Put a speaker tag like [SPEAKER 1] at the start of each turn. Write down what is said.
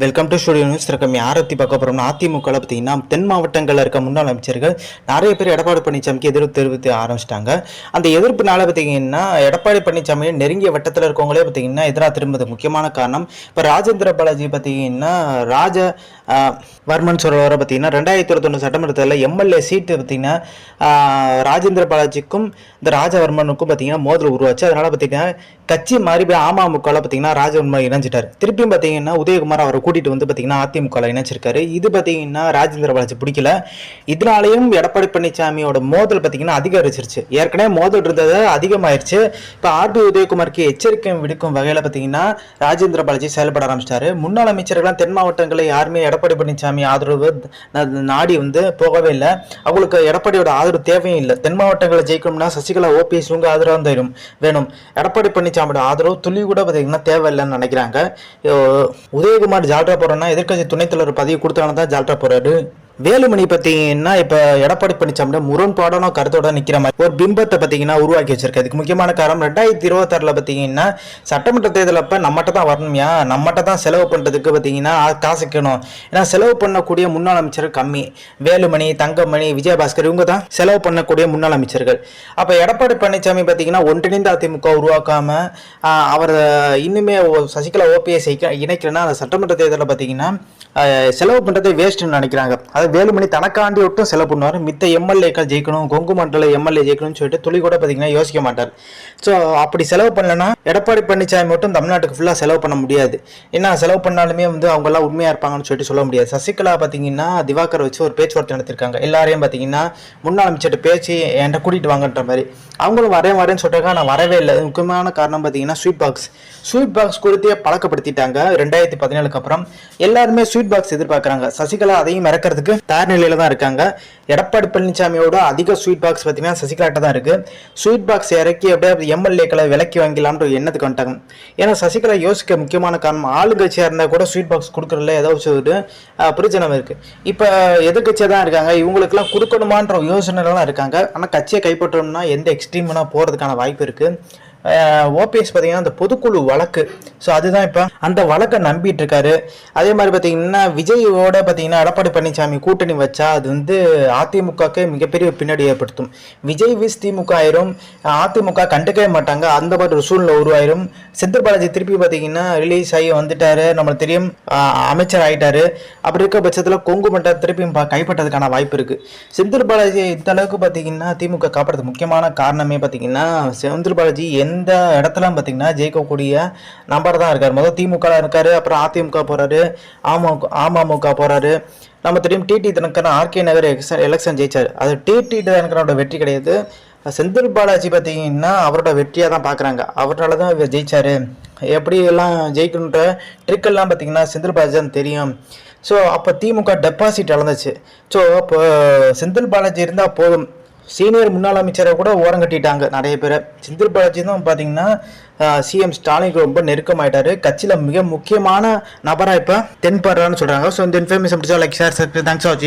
[SPEAKER 1] Welcome to studio news ரகம் யாரை பற்றி பார்க்க போகிறோம்னா அதிமுகவில் பார்த்தீங்கன்னா தென் மாவட்டங்களில் இருக்க முன்னாள் அமைச்சர்கள் நிறைய பேர் எடப்பாடி பழனிசாமிக்கு எதிர்ப்பு தெரிவித்து ஆரம்பிச்சிட்டாங்க. அந்த எதிர்ப்புனால பார்த்தீங்கன்னா எடப்பாடி பழனிசாமி நெருங்கிய வட்டத்தில் இருக்கவங்களே பார்த்தீங்கன்னா எதிராக திரும்புது முக்கியமான காரணம். இப்போ ராஜேந்திர பாலாஜி பார்த்தீங்கன்னா ராஜ வர்மன் சொல்கிற பார்த்தீங்கன்னா ரெண்டாயிரத்தி இருபத்தொன்று சட்டமன்றத்தில் எம்எல்ஏ சீட்டு பார்த்தீங்கன்னா ராஜேந்திர பாலாஜிக்கும் இந்த ராஜவர்மனுக்கும் பார்த்தீங்கன்னா மோதல் உருவாச்சு. அதனால் பார்த்தீங்கன்னா கட்சி மாறி போய் அமமுகவில் பார்த்தீங்கன்னா ராஜவர்மன் இணைஞ்சிட்டார். திருப்பியும் பார்த்தீங்கன்னா உதயகுமார் அவரை கூட்டிகிட்டு வந்து பார்த்தீங்கன்னா அதிமுகவில் இணைச்சிருக்காரு இது பார்த்தீங்கன்னா ராஜேந்திர பாலாஜி பிடிக்கல. இதனாலையும் எடப்பாடி பழனிசாமியோட மோதல் பார்த்தீங்கன்னா அதிகரிச்சிருச்சு. ஏற்கனவே மோதல் இருந்தது அதிகமாயிருச்சு. இப்போ ஆர்பி உதயகுமாருக்கு எச்சரிக்கை விடுக்கும் வகையில் பார்த்தீங்கன்னா ராஜேந்திர பாலாஜி செயல்பட ஆரம்பிச்சிட்டாரு. முன்னாள் அமைச்சர்கள்லாம் தென் மாவட்டங்களில் யாருமே எடப்பாடி பழனிசாமி ஆதரவு நாடி வந்து போகவே இல்லை. அவங்களுக்கு எடப்பாடியோட ஆதரவு தேவையும் இல்லை. தென் மாவட்டங்களில் ஜெயிக்கணும்னா சசிகலா ஓபிஎஸ் உங்க ஆதரவு தான் வேணும். எடப்பாடி பழனிசாமியோட ஆதரவு துளி கூட பார்த்தீங்கன்னா தேவையில்லைன்னு நினைக்கிறாங்க. உதயகுமார் ஜால்ரா போறோம்னா எதிர்க்கட்சி துணைத் தலைவர் பதவி கொடுத்தாலும் தான் ஜால்ரா போறாரு. வேலுமணி பார்த்தீங்கன்னா இப்போ எடப்பாடி பழனிசாமி முரண்பாடான கருத்தோட நிற்கிற மாதிரி ஒரு பிம்பத்தை பார்த்தீங்கன்னா உருவாக்கி வச்சிருக்கு. அதுக்கு முக்கியமான காரணம் ரெண்டாயிரத்தி இருபத்தாறில் பார்த்தீங்கன்னா சட்டமன்ற தேர்தல் அப்போ நம்மகிட்ட தான் வரணும்யா. நம்மகிட்ட தான் செலவு பண்ணுறதுக்கு பார்த்தீங்கன்னா காசுக்கணும். ஏன்னா செலவு பண்ணக்கூடிய முன்னாள் அமைச்சர்கள் கம்மி. வேலுமணி தங்கமணி விஜயபாஸ்கர் இவங்க தான் செலவு பண்ணக்கூடிய முன்னாள் அமைச்சர்கள். அப்போ எடப்பாடி பழனிசாமி பார்த்தீங்கன்னா ஒன்றிணைந்த அதிமுக உருவாக்காமல் அவர் இன்னுமே சசிகலா ஓபிஎஸ் இணைக்கிறேன்னா அந்த சட்டமன்ற தேர்தலில் பார்த்தீங்கன்னா செலவு பண்ணுறதே வேஸ்ட்டுன்னு நினைக்கிறாங்க. அது வேலுமணி தனக்காண்டி விட்டும் செலவு பண்ணுவார். மித்த எம்எல்ஏக்கள் ஜெயிக்கணும் கொங்கு மண்டல எம்எல்ஏ ஜெயிக்கணும்னு சொல்லிட்டு துளி கூட பார்த்தீங்கன்னா யோசிக்க மாட்டார். ஸோ அப்படி செலவு பண்ணலன்னா எடப்பாடி பழனிசாமி மட்டும் தமிழ்நாட்டுக்கு ஃபுல்லாக செலவு பண்ண முடியாது. ஏன்னா செலவு பண்ணாலுமே வந்து அவங்கெல்லாம் உண்மையாக இருப்பாங்கன்னு சொல்லிட்டு சொல்ல முடியாது. சசிகலா பார்த்தீங்கன்னா திவாகர் வச்சு ஒரு பேச்சுவார்த்தை நடத்திருக்காங்க. எல்லாரையும் பார்த்தீங்கன்னா முன்னாள் அமைச்சர்கிட்ட பேச்சு என்கிட்ட கூட்டிகிட்டு வாங்கன்ற மாதிரி. அவங்களும் வரேன் வரேன்னு சொல்லிட்டாங்க. நான் வரவே இல்லை. முக்கியமான காரணம் பார்த்தீங்கன்னா ஸ்வீட் பாக்ஸ் ஸ்வீட் பாக்ஸ் கொடுத்தே பழக்கப்படுத்திட்டாங்க ரெண்டாயிரத்தி பதினேழுக்கு அப்புறம். எல்லாருமே ஸ்வீட் பாக்ஸ் எதிர்பார்க்குறாங்க. சசிகலா அதையும் இறக்கிறதுக்கு தயார் நிலையில தான் இருக்காங்க. எடப்பாடி பழனிசாமியோட அதிக ஸ்வீட் பாக்ஸ் பார்த்தீங்கன்னா சசிகலாட்ட தான் இருக்குது ஸ்வீட் பாக்ஸ் இறக்கி அப்படியே எம்எல்ஏக்களை விலக்கி வாங்கிலாம்ன்ற எண்ணத்துக்கு வந்துட்டாங்க. ஏன்னா சசிகலா யோசிக்க முக்கியமான காரணம் ஆளுங்கட்சியாக இருந்தால் கூட ஸ்வீட் பாக்ஸ் கொடுக்குறதுல ஏதோ ஒரு பிரச்சனை இருக்குது இப்போ எதிர்கட்சியாக தான் இருக்காங்க. இவங்களுக்குலாம் கொடுக்கணுமான்ற யோசனைலாம் இருக்காங்க. ஆனால் கட்சியை கைப்பற்றணும்னா எந்த எக்ஸ்ட்ரீம்னா போகிறதுக்கான வாய்ப்பு இருக்குது ஓபிஎஸ் பார்த்தீங்கன்னா அந்த பொதுக்குழு வழக்கு. ஸோ அதுதான் இப்போ அந்த வழக்கை நம்பிட்டு இருக்காரு அதே மாதிரி பார்த்தீங்கன்னா விஜயோட பார்த்தீங்கன்னா எடப்பாடி பழனிசாமி கூட்டணி வச்சா அது வந்து அதிமுகவுக்கு மிகப்பெரிய பின்னாடி ஏற்படுத்தும். விஜய் விஸ் திமுக ஆயிரும். அதிமுக கண்டுக்கவே மாட்டாங்க. அந்த மாதிரி ஒரு சூழ்நிலை உருவாயிரும். செந்தில் பாலாஜி திருப்பி பார்த்தீங்கன்னா ரிலீஸ் ஆகி வந்துட்டாரு. நம்மளுக்கு தெரியும் அமைச்சர் ஆயிட்டாரு. அப்படி இருக்க பட்சத்தில் கொங்கு மட்டம் திருப்பியும் ப- கைப்பற்றதுக்கான வாய்ப்பு இருக்கு. செந்தில் பாலாஜி இந்த அளவுக்கு பார்த்தீங்கன்னா திமுக காப்பாடுறது முக்கியமான காரணமே பார்த்தீங்கன்னா செந்தில் பாலாஜி எந்த இந்த இடத்துல பார்த்தீங்கன்னா ஜெயிக்கக்கூடிய நம்பர் தான் இருக்கார். முதல் திமுக இருக்கார் அப்புறம் அதிமுக போகிறாரு அமமுக அமமுக போகிறாரு நம்ம தெரியும் TT Dhinakaran RK Nagar election ஜெயிச்சார். அது டிடி தினகரனோட வெற்றி கிடையாது. செந்தில் பாலாஜி பார்த்தீங்கன்னா அவரோட வெற்றியாக தான் பார்க்குறாங்க அவரால் தான் இவர் ஜெயிச்சார். எப்படி எல்லாம் ஜெயிக்கணுன்ற ட்ரிக்கெல்லாம் பார்த்தீங்கன்னா செந்தில் பாலாஜி தான் தெரியும். ஸோ அப்போ திமுக டெபாசிட் இழந்துச்சு. ஸோ இப்போ செந்தில் பாலாஜி இருந்தால் போதும். சீனியர் முன்னாள் அமைச்சரை கூட ஓரம் கட்டிட்டாங்க நிறைய பேர். செந்தில் பாலாஜி தான் பார்த்தீங்கன்னா சிஎம் ஸ்டாலினுக்கு ரொம்ப நெருக்கமாயிட்டாரு. கட்சியில் மிக முக்கியமான நபராக இப்போ தென்படுறான்னு சொல்கிறாங்க ஸோ இந்த இன்ஃபர்மேஷன் பிடிச்சா லைக் ஷேர் தேங்க்ஸ் ஃபார் வாட்சிங்